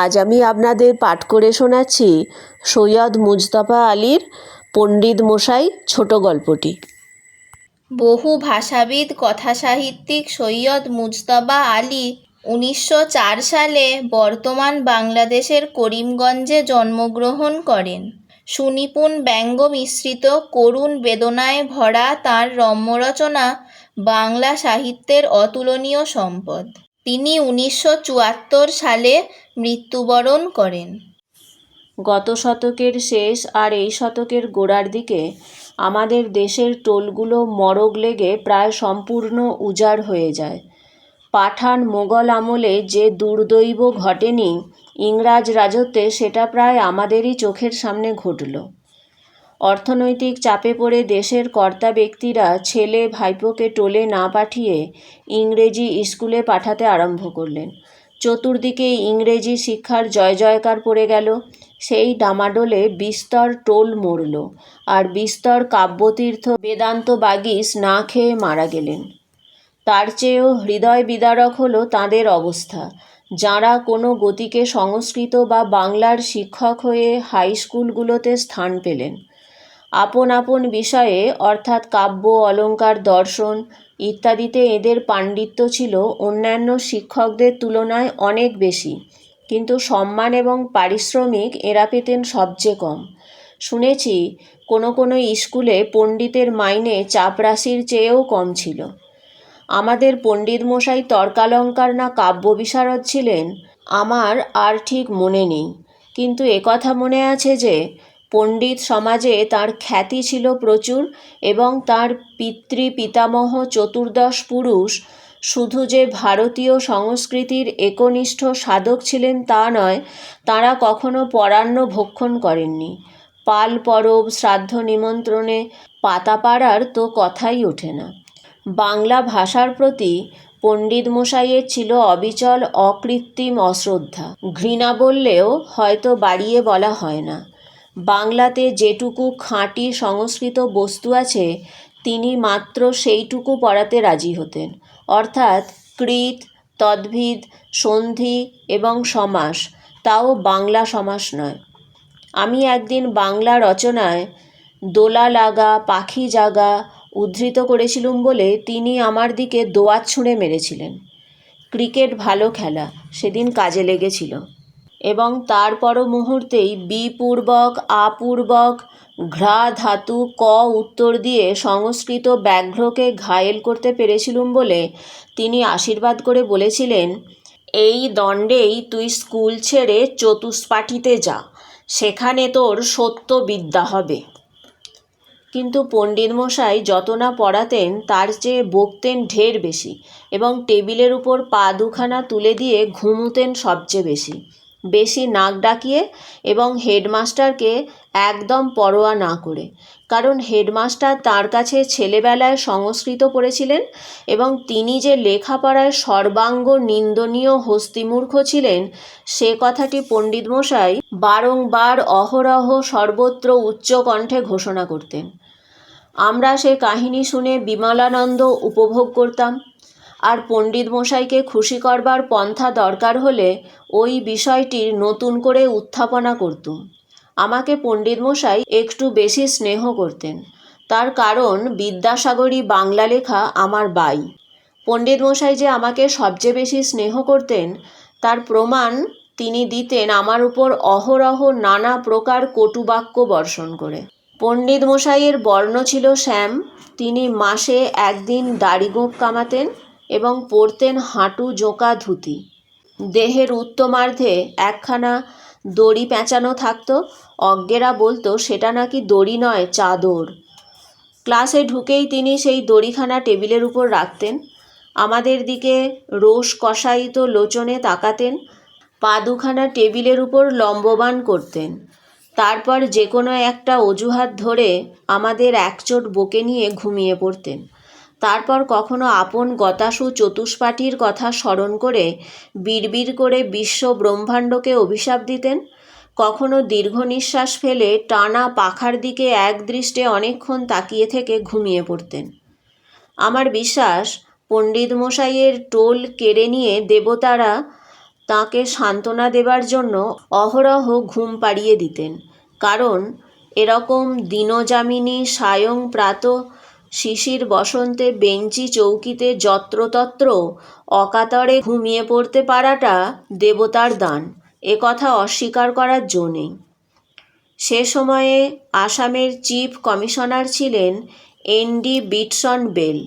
আজ আমি আপনাদের পাঠ করে শোনাচ্ছি সৈয়দ মুজতবা আলীর পণ্ডিত মশাই ছোট গল্পটি। বহু ভাষাবিদ, কথাসাহিত্যিক সৈয়দ মুজতবা আলী উনিশশো চার সালে বর্তমান বাংলাদেশের করিমগঞ্জে জন্মগ্রহণ করেন। সুনিপুণ ব্যঙ্গ মিশ্রিত করুণ বেদনায় ভরা তাঁর রম্যরচনা বাংলা সাহিত্যের অতুলনীয় সম্পদ। তিনি উনিশশো চুয়াত্তর সালে মৃত্যুবরণ করেন। গত শতকের শেষ আর এই শতকের গোড়ার দিকে আমাদের দেশের টোলগুলো মরগ লেগে প্রায় সম্পূর্ণ উজাড় হয়ে যায়। পাঠান মোগল আমলে যে দুর্দৈব ঘটেনি, ইংরাজ রাজত্বে সেটা প্রায় আমাদেরই চোখের সামনে ঘটল। অর্থনৈতিক চাপে পড়ে দেশের কর্তা ব্যক্তিরা ছেলে ভাইপোকে টোলে না পাঠিয়ে ইংরেজি স্কুলে পাঠাতে আরম্ভ করলেন। চতুর্দিকে ইংরেজি শিক্ষার জয় জয়কার পড়ে গেল। সেই ডামাডোলে বিস্তর টোল মরল আর বিস্তর কাব্যতীর্থ বেদান্ত বাগিস না খেয়ে মারা গেলেন। তার চেয়েও হৃদয় বিদারক হলো তাঁদের অবস্থা। যাঁরা কোনো গতিকে সংস্কৃত বা বাংলার শিক্ষক হয়ে হাই স্কুলগুলোতে স্থান পেলেন। আপন আপন বিষয়ে, অর্থাৎ কাব্য অলঙ্কার দর্শন ইত্যাদিতে এদের পাণ্ডিত্য ছিল অন্যান্য শিক্ষকদের তুলনায় অনেক বেশি, কিন্তু সম্মান এবং পারিশ্রমিক এরা পেতেন সবচেয়ে কম। শুনেছি, কোনো কোনো স্কুলে পণ্ডিতের মাইনে চাপরাশির চেয়েও কম ছিল। আমাদের পণ্ডিত মশাই তর্কালঙ্কার না কাব্য বিশারদ ছিলেন? আমার আর ঠিক মনে নেই, কিন্তু একথা মনে আছে যে পণ্ডিত সমাজে তার খ্যাতি ছিল প্রচুর এবং তার পিতৃ পিতামহ চতুর্দশ পুরুষ। শুধু যে ভারতীয় সংস্কৃতির একনিষ্ঠ সাধক ছিলেন তা নয়, তাঁরা কখনো পরাহ্ন ভক্ষণ করেননি। পাল পরব, শ্রাদ্ধ নিমন্ত্রণে পাতা পাড়ার তো কথাই ওঠে না। বাংলা ভাষার প্রতি পণ্ডিত মশাইয়ের ছিল অবিচল অকৃত্রিম অশ্রদ্ধা। ঘৃণা বললেও হয়তো বাড়িয়ে বলা হয় না। বাংলাতে যেটুকু খাঁটি সংস্কৃত বস্তু আছে, তিনি মাত্র সেইটুকু পড়াতে রাজি হতেন। অর্থাৎ কৃত, তদ্ভিদ, সন্ধি এবং সমাস, তাও বাংলা সমাস নয়। আমি একদিন বাংলা রচনায় দোলা লাগা, পাখি জাগা উদ্ধৃত করেছিলুম বলে তিনি আমার দিকে দোয়াত ছুঁড়ে মেরেছিলেন। ক্রিকেট ভালো খেলা, সেদিন কাজে লেগেছিল। এবং তার পর মুহূর্তেই বিপূর্বক, আপূর্বক ঘ্রা ধাতু ক উত্তর দিয়ে সংস্কৃত ব্যাঘ্রকে ঘায়েল করতে পেরেছিলুম বলে তিনি আশীর্বাদ করে বলেছিলেন, এই দণ্ডেই তুই স্কুল ছেড়ে চতুষ্পাঠীতে যা, সেখানে তোর সত্য বিদ্যা হবে কিন্তু পণ্ডিত মশাই যত না পড়াতেন, তার চেয়ে বকতেন ঢের বেশি এবং টেবিলের উপর পা দুখানা তুলে দিয়ে ঘুমুতেন সবচেয়ে বেশি। বেশি নাক ডাকিয়ে এবং হেডমাস্টারকে একদম পরোয়া না করে। কারণ হেডমাস্টার তার কাছে ছেলেবেলায় সংস্কৃত পড়েছিলেন এবং তিনি যে লেখাপড়ায় সর্বাঙ্গ নিন্দনীয় হস্তিমূর্খ ছিলেন, সে কথাটি পণ্ডিত মশাই বারংবার অহরহ সর্বত্র উচ্চ কণ্ঠে ঘোষণা করতেন। আমরা সে কাহিনী শুনে বিমলানন্দ উপভোগ করতাম। আর পণ্ডিত মশাইকে খুশি করবার পন্থা দরকার হলে ওই বিষয়টির নতুন করে উত্থাপনা করতুম। আমাকে পণ্ডিত মশাই একটু বেশি স্নেহ করতেন। তার কারণ বিদ্যাসাগরী বাংলা লেখা আমার বাই। পণ্ডিত মশাই যে আমাকে সবচেয়ে বেশি স্নেহ করতেন, তার প্রমাণ তিনি দিতেন আমার উপর অহরহ নানা প্রকার কটুবাক্য বর্ষণ করে। পণ্ডিত মশাইয়ের বর্ণ ছিল শ্যাম, তিনি মাসে একদিন দাড়িগোঁপ কামাতেন এবং পরতেন হাঁটু জোঁকা ধুতি। দেহের উত্তমার্ধে একখানা দড়ি পেঁচানো থাকতো। অজ্ঞেরা বলতো, সেটা নাকি দড়ি নয়, চাদর। ক্লাসে ঢুকেই তিনি সেই দড়িখানা টেবিলের উপর রাখতেন। আমাদের দিকে রোষ কষায়িত লোচনে তাকাতেন। পা দুখানা টেবিলের উপর লম্ববান করতেন। তারপর যে কোনো একটা অজুহাত ধরে আমাদের একচোট বকে নিয়ে ঘুমিয়ে পড়তেন। তারপর কখনো আপন গতাসু চতুষ্পাঠীর কথা স্মরণ করে বিড়বিড় করে বিশ্ব ব্রহ্মাণ্ডকে অভিশাপ দিতেন? কখনো দীর্ঘ নিঃশ্বাস ফেলে টানা পাখার দিকে একদৃষ্টে অনেকক্ষণ তাকিয়ে থেকে ঘুমিয়ে পড়তেন। আমার বিশ্বাস, পণ্ডিত মশাইয়ের টোল কেড়ে নিয়ে দেবতারা তাকে সান্ত্বনা দেবার জন্য অহরহ ঘুম পাড়িয়ে দিতেন। কারণ, এরকম দিনযামিনী সায়ং প্রাত শিশির বসন্তে বেঞ্চি চৌকিতে যত্রতত্র অকাতরে ঘুমিয়ে পড়তে পারাটা দেবতার দান। এ কথা অস্বীকার করার জো নেই। সে সময়ে আসামের চিফ কমিশনার ছিলেন এনডি বিটসন বেল।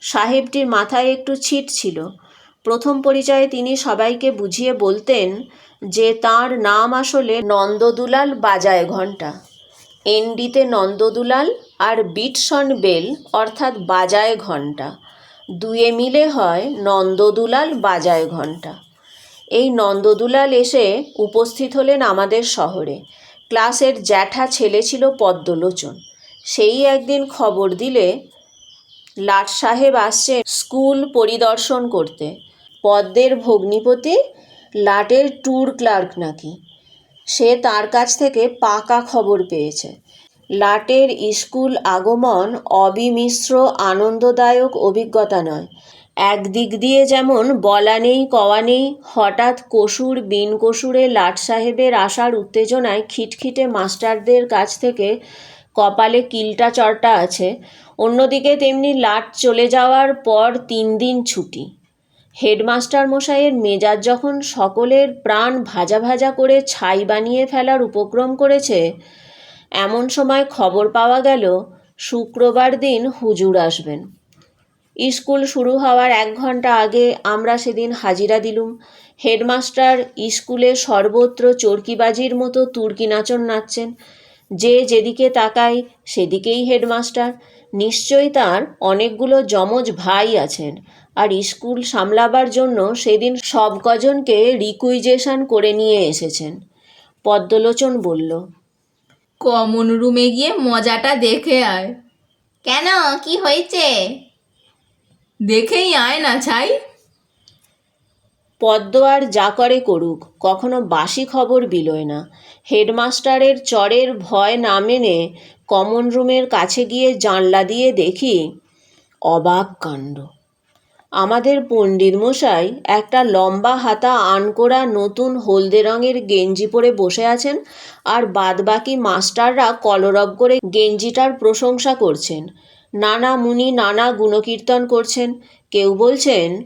সাহেবটির মাথায় একটু ছিট ছিল। প্রথম পরিচয়ে তিনি সবাইকে বুঝিয়ে বলতেন যে তার নাম আসলে নন্দদুলাল বাজায় ঘণ্টা। এনডিতে নন্দদুলাল আর বিটসন বেল, অর্থাৎ বাজায় ঘণ্টা। দুয়ে মিলে হয় নন্দদুলাল, বাজায় ঘণ্টা। এই নন্দদুলাল এসে উপস্থিত হলেন আমাদের শহরে। ক্লাসের জ্যাঠা ছেলে ছিল পদ্মলোচন। সেই একদিন খবর দিলে লাট সাহেব আসছে স্কুল পরিদর্শন করতে। পদ্মের ভগ্নিপতি, লাটের ট্যুর ক্লার্ক নাকি। সে তার কাছ থেকে পাকা খবর পেয়েছে। লাটের স্কুল আগমন অবিমিশ্র, আনন্দদায়ক অভিজ্ঞতা নয়। একদিক দিয়ে যেমন বলা নেই, কওয়া নেই, হঠাৎ কসুর বিন কসুরে লাট সাহেবের আসার উত্তেজনায় খিটখিটে মাস্টারদের কাছ থেকে কপালে কিলটা চড়টা আছে। অন্যদিকে তেমনি লাট চলে যাওয়ার পর তিন দিন ছুটি। হেডমাস্টার মশাইয়ের মেজাজ যখন সকলের প্রাণ ভাজা ভাজা করে ছাই বানিয়ে ফেলার উপক্রম করেছে, এমন সময় খবর পাওয়া গেল, শুক্রবার দিন হুজুর আসবেন। স্কুল শুরু হওয়ার এক ঘণ্টা আগে আমরা সেদিন হাজিরা দিলুম। হেডমাস্টার স্কুলে সর্বত্র চরকিবাজির মতো তুর্কি নাচন নাচছেন। যে যেদিকে তাকায় সেদিকেই হেডমাস্টার। নিশ্চয়ই তার অনেকগুলো যমজ ভাই আছেন। আর স্কুল সামলাবার জন্য সেদিন সব কজনকে রিকুইজেশন করে নিয়ে এসেছেন। পদ্মলোচন বলল কমন রুমে গিয়ে মজাটা দেখে আয়। কেন? কি হয়েছে? দেখেই আয় না ছাই। পদ্ম আর যা করে করুক কখনো বাসি খবর বিলোয় না। হেডমাস্টারের চরের ভয় না মেনে কমন রুমের কাছে গিয়ে জানলা দিয়ে দেখি অবাক কাণ্ড। আমাদের পণ্ডিত মশাই একটা লম্বা হাতা আনকোড়া নতুন হলদে রঙের গেঞ্জি পরে বসে আছেন আর বাদবাকি মাস্টাররা কলরব করে গেঞ্জিটার প্রশংসা করছেন। নানা মুনি, নানা গুণকীর্তন করছেন। কেউ বলছেন,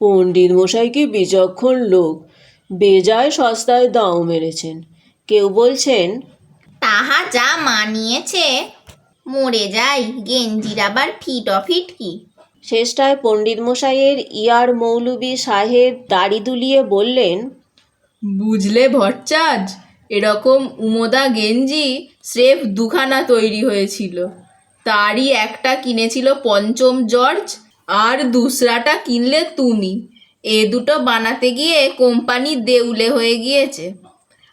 পণ্ডিত মশাই কি বিচক্ষণ লোক, বেজায় সস্তায় দাও মেরেছেন। কেউ বলছেন, তাহা যা মানিয়েছে, মরে যাই গেঞ্জির আবার ফিট অফিট কি? শেষটায় পণ্ডিত মশাইয়ের ইয়ার মৌলবি সাহেব দাড়ি দুলিয়ে বললেন বুঝলে ভট্টাচ এরকম উমদা গেঞ্জি স্রেফ দুখানা তৈরি হয়েছিল। তারই একটা কিনেছিল পঞ্চম জর্জ আর দুসরাটা কিনলে তুমি। এ দুটো বানাতে গিয়ে কোম্পানি দেউলে হয়ে গিয়েছে।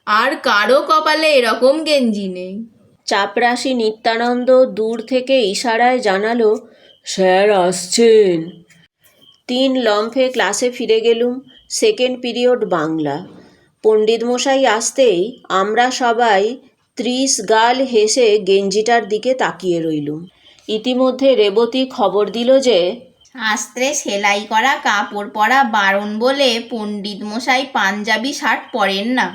আর কারও কপালে এরকম গেঞ্জি নেই। চাপরাশি নিত্যানন্দ দূর থেকে ইশারায় জানালো স্যার, আসছেন। তিন লম্ফে ক্লাসে ফিরে গেলুম সেকেন্ড পিরিয়ড বাংলা। পণ্ডিত মশাই আসতেই আমরা সবাই ত্রিশ গাল হেসে গেঞ্জিটার দিকে তাকিয়ে রইলুম। ইতিমধ্যে রেবতী খবর দিল যে, শাস্ত্রে সেলাই করা, কাপড় পরা বারণ বলে পণ্ডিত মশাই পাঞ্জাবি শার্ট পরেন না।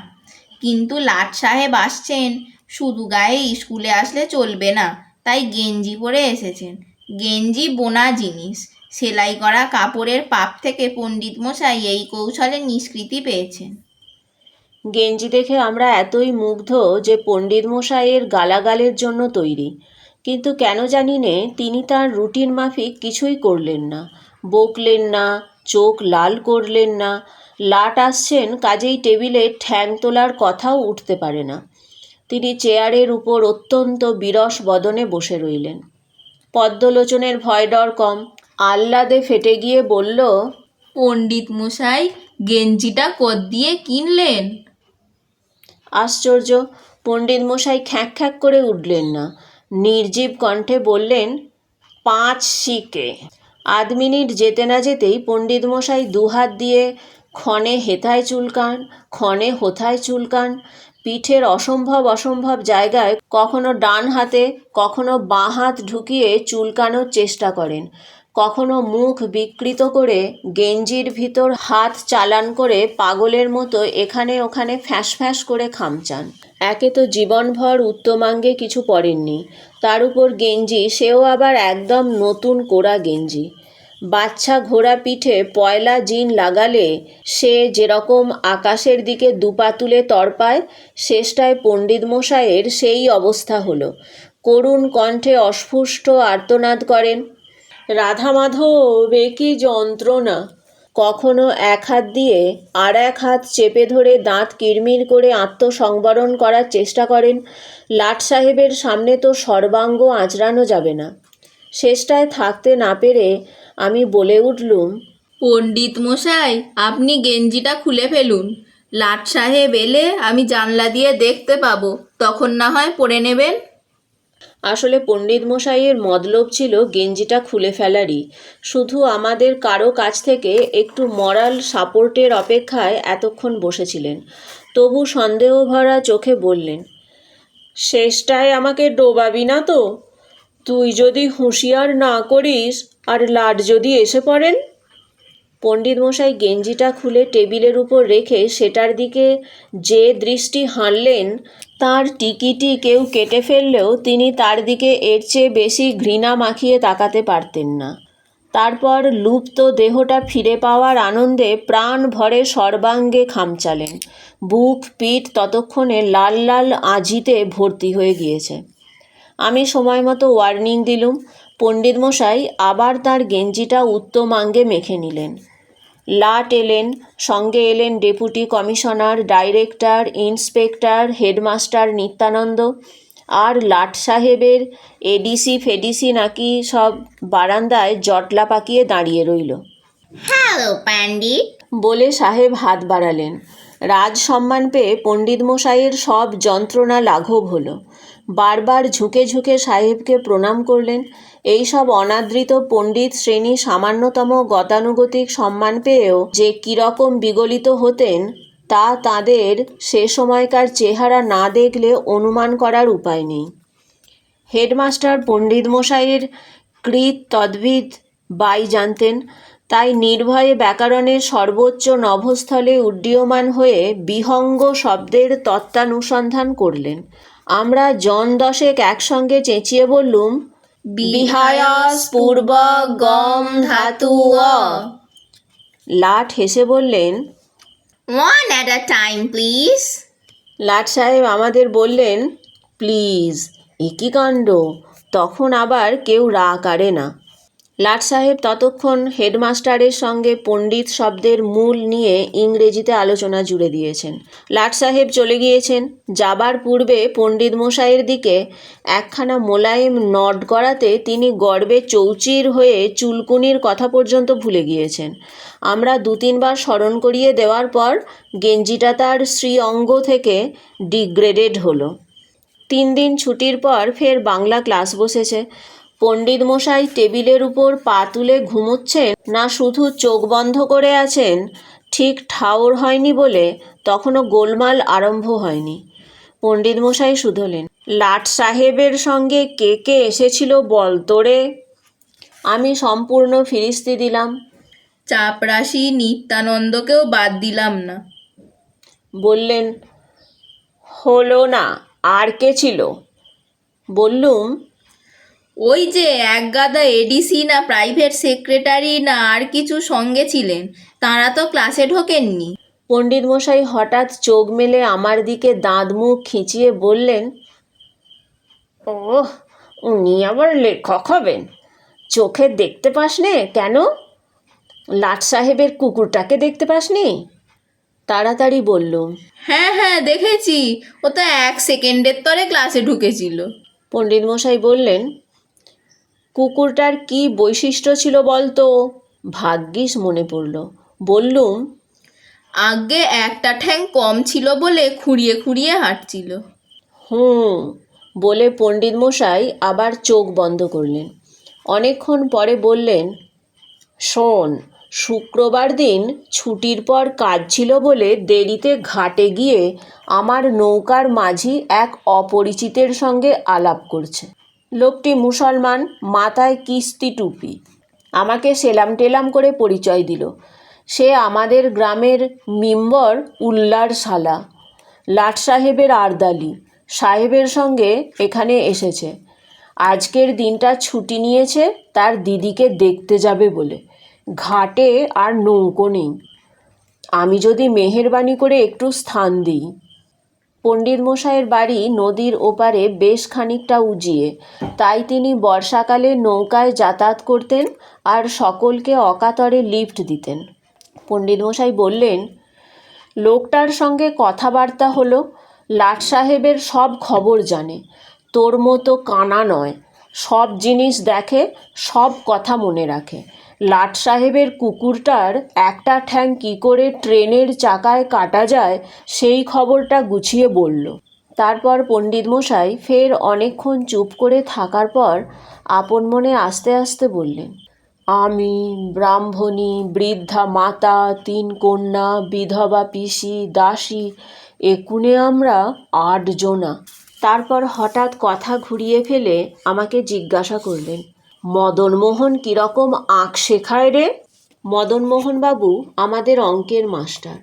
কিন্তু লাট সাহেব আসছেন, শুধু গায়ে স্কুলে আসলে চলবে না, তাই গেঞ্জি পরে এসেছেন। গেঞ্জি বোনা জিনিস। সেলাই করা কাপড়ের পাপ থেকে পণ্ডিত মশাই এই কৌশলে নিষ্কৃতি পেয়েছেন। গেঞ্জি দেখে আমরা এতই মুগ্ধ যে পণ্ডিত মশাইয়ের গালাগালের জন্য তৈরি। কিন্তু কেন জানি নে, তিনি তার রুটিন মাফিক কিছুই করলেন না। বকলেন না, চোখ লাল করলেন না। লাট আসছেন, কাজেই টেবিলে ঠ্যাং তোলার কথাও উঠতে পারে না। তিনি চেয়ারের উপর অত্যন্ত বিরস বদনে বসে রইলেন। পদ্মলোচনের ভয় ডর কম। আহ্লাদে ফেটে গিয়ে বলল পণ্ডিত মশাই গেঞ্জিটা কদ দিয়ে কিনলেন? আশ্চর্য পণ্ডিত মশাই খ্যাঁক খ্যাঁক করে উঠলেন না। নির্জীব কণ্ঠে বললেন পাঁচ শিকে। আধ মিনিট যেতে না যেতেই পণ্ডিত মশাই দুহাত দিয়ে ক্ষণে হেথায় চুলকান ক্ষণে হোথায় চুলকান পিঠের অসম্ভব অসম্ভব জায়গায় কখনো ডান হাতে, কখনো বাঁ হাত ঢুকিয়ে চুলকানোর চেষ্টা করেন। কখনো মুখ বিকৃত করে গেঞ্জির ভিতর হাত চালান করে পাগলের মতো এখানে ওখানে ফ্যাঁস ফ্যাঁস করে খামচান। একে তো জীবনভর উত্তমাঙ্গে কিছু পরেননি। তার উপর গেঞ্জি, সেও আবার একদম নতুন কোরা গেঞ্জি। বাচ্চা ঘোড়া পিঠে পয়লা জিন লাগালে সে যেরকম আকাশের দিকে দুপা তুলে তড়পায়, শেষটায় পণ্ডিত মশাইয়ের সেই অবস্থা হলো। করুণ কণ্ঠে অস্ফুষ্ট আর্তনাদ করেন, রাধা মাধব, এ কি যন্ত্রণা কখনো এক হাত দিয়ে আর এক হাত চেপে ধরে দাঁত কিরমির করে আত্মসংবরণ করার চেষ্টা করেন, লাট সাহেবের সামনে তো সর্বাঙ্গ আঁচড়ানো যাবে না। শেষটায় থাকতে না পেরে আমি বলে উঠলুম পণ্ডিত মশাই আপনি গেঞ্জিটা খুলে ফেলুন। লাট সাহেব এলে আমি জানলা দিয়ে দেখতে পাবো। তখন না হয় পরে নেবেন? আসলে পণ্ডিত মশাইয়ের মতলব ছিল গেঞ্জিটা খুলে ফেলারই। শুধু আমাদের কারও কাছ থেকে একটু মরাল সাপোর্টের অপেক্ষায় এতক্ষণ বসেছিলেন। তবু সন্দেহ ভরা চোখে বললেন শেষটায় আমাকে ডোবাবি না তো? তুই যদি হুঁশিয়ার না করিস, আর লাট যদি এসে পড়েন? পণ্ডিত মশাই গেঞ্জিটা খুলে টেবিলের উপর রেখে সেটার দিকে যে দৃষ্টি হানলেন, তার টিকিটি কেউ কেটে ফেললেও তিনি তার দিকে এর চেয়ে বেশি ঘৃণা মাখিয়ে তাকাতে পারতেন না। তারপর লুপ্ত দেহটা ফিরে পাওয়ার আনন্দে প্রাণ ভরে সর্বাঙ্গে খামচালেন। বুক, পিঠ ততক্ষণে লাল লাল আজিতে ভর্তি হয়ে গিয়েছে। আমি সময় মতো ওয়ার্নিং দিলুম। পণ্ডিত মশাই আবার তার গেঞ্জিটা উত্তমাঙ্গে মেখে নিলেন। লাট এলেন সঙ্গে এলেন deputy commissioner director inspector headmaster Nityananda. আর লাট সাহেবের এডিসি ফেডিসি নাকি সব বারান্দায় জটলা পাকিয়ে দাঁড়িয়ে রইল। হ্যালো পণ্ডিত বলে সাহেব হাত বাড়ালেন। রাজ সম্মান পেয়ে পণ্ডিত মশাইয়ের সব যন্ত্রণা লাঘব হলো। বারবার ঝুঁকে ঝুঁকে সাহেবকে প্রণাম করলেন। এই সব অনাদৃত পণ্ডিত শ্রেণি সামান্যতম গতানুগতিক সম্মান পেয়েও যে কীরকম বিগলিত হতেন, তা তাদের সে সময়কার চেহারা না দেখলে অনুমান করার উপায় নেই। হেডমাস্টার পণ্ডিত মশাইয়ের কৃত তদ্ভিদ বাই জানতেন, তাই নির্ভয়ে ব্যাকরণের সর্বোচ্চ নভস্থলে উড্ডীয়মান হয়ে বিহঙ্গ শব্দের তত্ত্বানুসন্ধান করলেন। আমরা জন দশেক একসঙ্গে চেঁচিয়ে বললুম বিহায়স পূর্ব গম ধাতু লাট হেসে বললেন one at a time please লাট সাহেব আমাদের বললেন প্লিজ একই কাণ্ড। তখন আবার কেউ রা কাড়ে না। লাট সাহেব ততক্ষণ হেডমাস্টারের সঙ্গে পণ্ডিত শব্দের মূল নিয়ে ইংরেজিতে আলোচনা জুড়ে দিয়েছেন। লাট সাহেব চলে গিয়েছেন। যাবার পূর্বে পণ্ডিত মশাইয়ের দিকে একখানা মোলায়েম নড করাতে তিনি গর্বে চৌচির হয়ে চুলকুনির কথা পর্যন্ত ভুলে গিয়েছেন। আমরা দু তিনবার স্মরণ করিয়ে দেওয়ার পর গেঞ্জিটা তার শ্রী অঙ্গ থেকে ডিগ্রেডেড হলো। তিন দিন ছুটির পর ফের বাংলা ক্লাস বসেছে। পণ্ডিত মশাই টেবিলের উপর পা তুলে ঘুমোচ্ছেন না শুধু চোখ বন্ধ করে আছেন ঠিক ঠাওর হয়নি বলে তখনও গোলমাল আরম্ভ হয়নি। পণ্ডিত মশাই শুধলেন লাট সাহেবের সঙ্গে কে কে এসেছিল বল তোরে? আমি সম্পূর্ণ ফিরিস্তি দিলাম। চাপরাশি নিত্যানন্দকেও বাদ দিলাম না। বললেন হলো না আর কে ছিল? বললুম ওই যে এক গাদা এডিসি না প্রাইভেট সেক্রেটারি না আর কিছু সঙ্গে ছিলেন তারা তো ক্লাসে ঢোকেননি। পণ্ডিত মশাই হঠাৎ চোখ মেলে আমার দিকে দাঁত মুখ খিঁচিয়ে বললেন ওহ উনি আবার লেখক হবেন। চোখে দেখতে পাস নে কেন? লাট সাহেবের কুকুরটাকে দেখতে পাসনি? তাড়াতাড়ি বললুম হ্যাঁ হ্যাঁ দেখেছি। ও তো এক সেকেন্ডের তরে ক্লাসে ঢুকেছিল। পণ্ডিত মশাই বললেন কুকুরটার কি বৈশিষ্ট্য ছিল বলতো? ভাগ্যিস মনে পড়ল। বললুম আগে একটা ঠ্যাং কম ছিল বলে খুঁড়িয়ে খুঁড়িয়ে হাঁটছিল। হুম বলে পণ্ডিত মশাই আবার চোখ বন্ধ করলেন। অনেকক্ষণ পরে বললেন শোন শুক্রবার দিন ছুটির পর কাজ ছিল বলে দেরিতে ঘাটে গিয়ে আমার নৌকার মাঝি এক অপরিচিতের সঙ্গে আলাপ করছে। লোকটি মুসলমান, মাথায় কিস্তি টুপি। আমাকে সেলাম টেলাম করে পরিচয় দিল। সে আমাদের গ্রামের মিম্বর উল্লার শালা, লাট সাহেবের আরদালি। সাহেবের সঙ্গে এখানে এসেছে। আজকের দিনটা ছুটি নিয়েছে, তার দিদিকে দেখতে যাবে বলে। ঘাটে আর নৌকো নেই। আমি যদি মেহেরবানি করে একটু স্থান দিই। পণ্ডিত মশাইয়ের বাড়ি নদীর ওপারে বেশ খানিকটা উজিয়ে। তাই তিনি বর্ষাকালে নৌকায় যাতায়াত করতেন আর সকলকে অকাতরে লিফট দিতেন। পণ্ডিত মশাই বললেন, লোকটার সঙ্গে কথাবার্তা হলো, লাট সাহেবের সব খবর জানে। তোর মতো কানা নয়। সব জিনিস দেখে, সব কথা মনে রাখে। লাট সাহেবের কুকুরটার একটা ঠ্যাং কী করে ট্রেনের চাকায় কাটা যায়, সেই খবরটা গুছিয়ে বলল। তারপর পণ্ডিত মশাই ফের অনেকক্ষণ চুপ করে থাকার পর আপন মনে আস্তে আস্তে বললেন, আমি, ব্রাহ্মণী, বৃদ্ধা মাতা, তিন কন্যা, বিধবা পিসি, দাসী, একুনে আমরা আটজনা। তারপর হঠাৎ কথা ঘুরিয়ে ফেলে আমাকে জিজ্ঞাসা করলেন মদনমোহন কীরকম আঁক শেখায় রে? মদনমোহন বাবু আমাদের অঙ্কের মাস্টার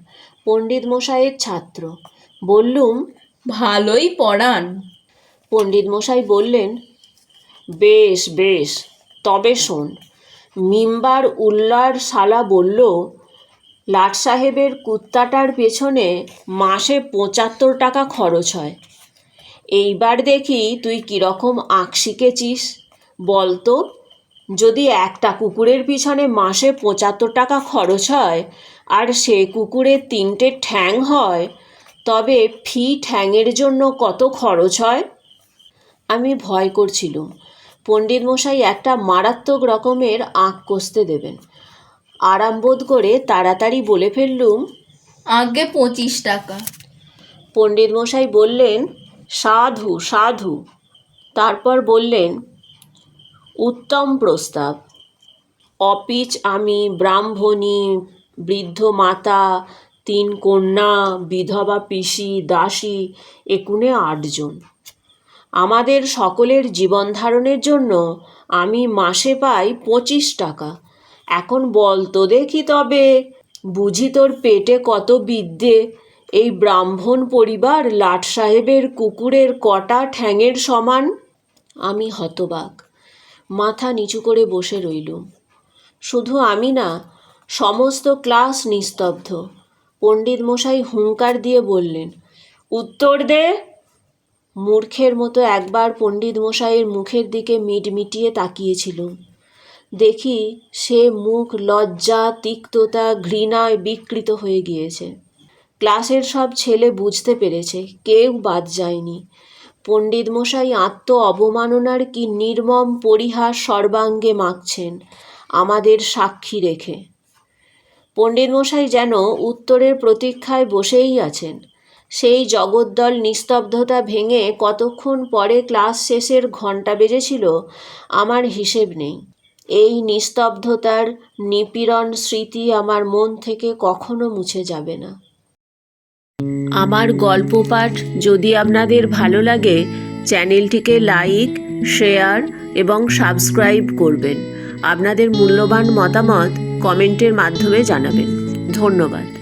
পণ্ডিত মশাইয়ের ছাত্র। বললুম ভালোই পড়ান। পণ্ডিত মশাই বললেন বেশ বেশ তবে শোন মিম্বার উল্লার শালা বলল লাট সাহেবের কুত্তাটার পেছনে মাসে পঁচাত্তর টাকা খরচ হয়। এইবার দেখি তুই কীরকম আঁক শিখেছিস। বলতো যদি একটা কুকুরের পিছনে মাসে পঁচাত্তর টাকা খরচ হয় আর সে কুকুরের তিনটে ঠ্যাং হয় তবে ফি ঠ্যাংয়ের জন্য কত খরচ হয়? আমি ভয় করছিলুম। পণ্ডিত মশাই একটা মারাত্মক রকমের আঁক কষতে দেবেন। আরাম বোধ করে তাড়াতাড়ি বলে ফেললুম আগে পঁচিশ টাকা। পণ্ডিত মশাই বললেন সাধু সাধু। তারপর বললেন উত্তম প্রস্তাব। অপিচ আমি ব্রাহ্মণী, বৃদ্ধ মাতা, তিন কন্যা, বিধবা পিসি, দাসী, একুনে আটজন। আমাদের সকলের জীবন ধারণের জন্য আমি মাসে পাই পঁচিশ টাকা। এখন বল তো দেখি তবে, বুঝি তোর পেটে কত বিদ্যে? এই ব্রাহ্মণ পরিবার লাট সাহেবের কুকুরের কটা ঠ্যাঙের সমান? আমি হতবাক। মাথা নিচু করে বসে রইলুম শুধু আমি না, সমস্ত ক্লাস নিস্তব্ধ। পণ্ডিত মশাই হুঙ্কার দিয়ে বললেন, উত্তর দে। মূর্খের মতো একবার পণ্ডিত মশাইয়ের মুখের দিকে মিটমিটিয়ে তাকিয়েছিলুম দেখি সে মুখ লজ্জা, তিক্ততা, ঘৃণায় বিকৃত হয়ে গিয়েছে। ক্লাসের সব ছেলে বুঝতে পেরেছে, কেউ বাদ যায়নি। পণ্ডিত মশাই আত্ম অবমাননার কি নির্মম পরিহাস সর্বাঙ্গে মাখছেন? আমাদের সাক্ষী রেখে। পণ্ডিত মশাই যেন উত্তরের প্রতীক্ষায় বসেই আছেন। সেই জগদ্দল নিস্তব্ধতা ভেঙে কতক্ষণ পরে ক্লাস শেষের ঘণ্টা বেজেছিল, আমার হিসেব নেই। এই নিস্তব্ধতার নিপীড়ন স্মৃতি আমার মন থেকে কখনো মুছে যাবে না। আমার গল্প পাঠ যদি আপনাদের ভালো লাগে, চ্যানেলটিকে লাইক, শেয়ার এবং সাবস্ক্রাইব করবেন। আপনাদের মূল্যবান মতামত কমেন্টের মাধ্যমে জানাবেন। ধন্যবাদ।